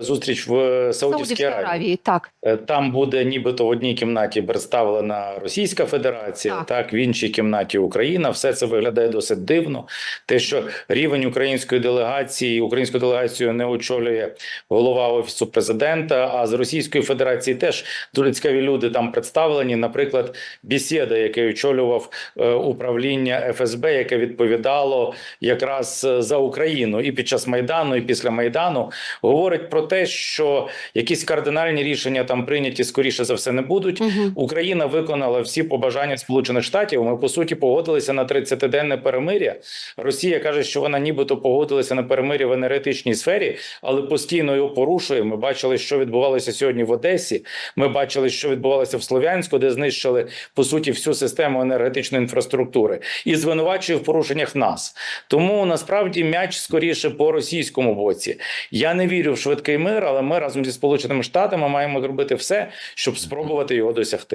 Зустріч в Саудівській Аравії. Так, Е, Там буде нібито в одній кімнаті представлена Російська Федерація, Так. так. в іншій кімнаті Україна. Все це виглядає досить дивно. Те, що рівень української делегації, українську делегацію не очолює голова офісу президента. А з Російської Федерації теж дуже цікаві люди там представлені. Наприклад, Бісєда, який очолював е, управління ФСБ, яке відповідало якраз е, за Україну і під час майдану, і після майдану, говорить про те, що якісь кардинальні рішення там прийняті скоріше за все не будуть. угу. Україна виконала всі побажання Сполучених Штатів. Ми по суті погодилися на 30-денне перемир'я. Росія каже, що вона нібито погодилася на перемир'я в енергетичній сфері, але постійно його порушує. Ми бачили, що відбувалося сьогодні в Одесі. Ми бачили, що відбувалося в Слов'янську, де знищили по суті всю систему енергетичної інфраструктури, і звинувачує в порушеннях нас. Тому насправді м'яч скоріше по російському боці. Я не вірю в швидкий мир, але ми разом зі сполученими штатами маємо зробити все, щоб спробувати його досягти.